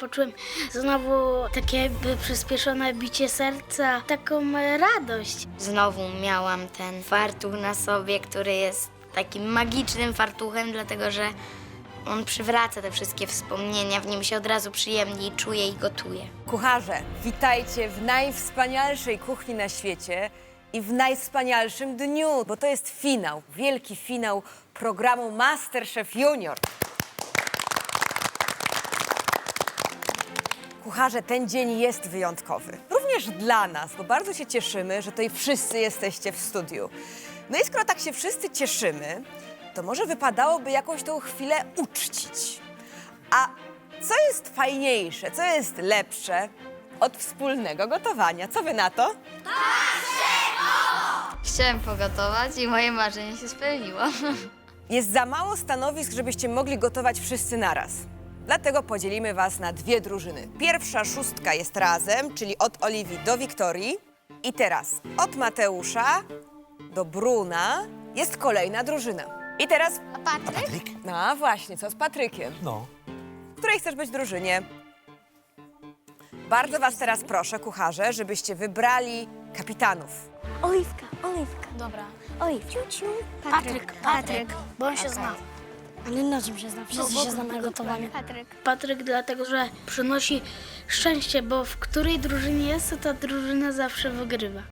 Poczułem znowu takie jakby przyspieszone bicie serca, taką radość. Znowu miałam ten fartuch na sobie, który jest takim magicznym fartuchem, dlatego że on przywraca te wszystkie wspomnienia, w nim się od razu przyjemniej czuję i gotuję. Kucharze, witajcie w najwspanialszej kuchni na świecie i w najwspanialszym dniu, bo to jest finał, wielki finał programu Masterchef Junior. Kucharze, ten dzień jest wyjątkowy. Również dla nas, bo bardzo się cieszymy, że tutaj wszyscy jesteście w studiu. No i skoro tak się wszyscy cieszymy, to może wypadałoby jakąś tą chwilę uczcić. A co jest fajniejsze, co jest lepsze od wspólnego gotowania? Co wy na to? Chciałem pogotować i moje marzenie się spełniło. Jest za mało stanowisk, żebyście mogli gotować wszyscy naraz. Dlatego podzielimy was na dwie drużyny. Pierwsza szóstka jest razem, czyli od Oliwii do Wiktorii. I teraz od Mateusza do Bruna jest kolejna drużyna. I teraz, A Patryk? Patryk? no właśnie, co z Patrykiem? No. W której chcesz być drużynie? Bardzo was teraz proszę, kucharze, żebyście wybrali kapitanów. Oliwka, oliwka. Dobra. Oliw, ciu, ciu. Patryk, Patryk, bo on się zna. Ale na czym się zna? Wszyscy się znamy na gotowaniu. Patryk. Patryk dlatego, że przynosi szczęście, bo w której drużynie jest, to ta drużyna zawsze wygrywa.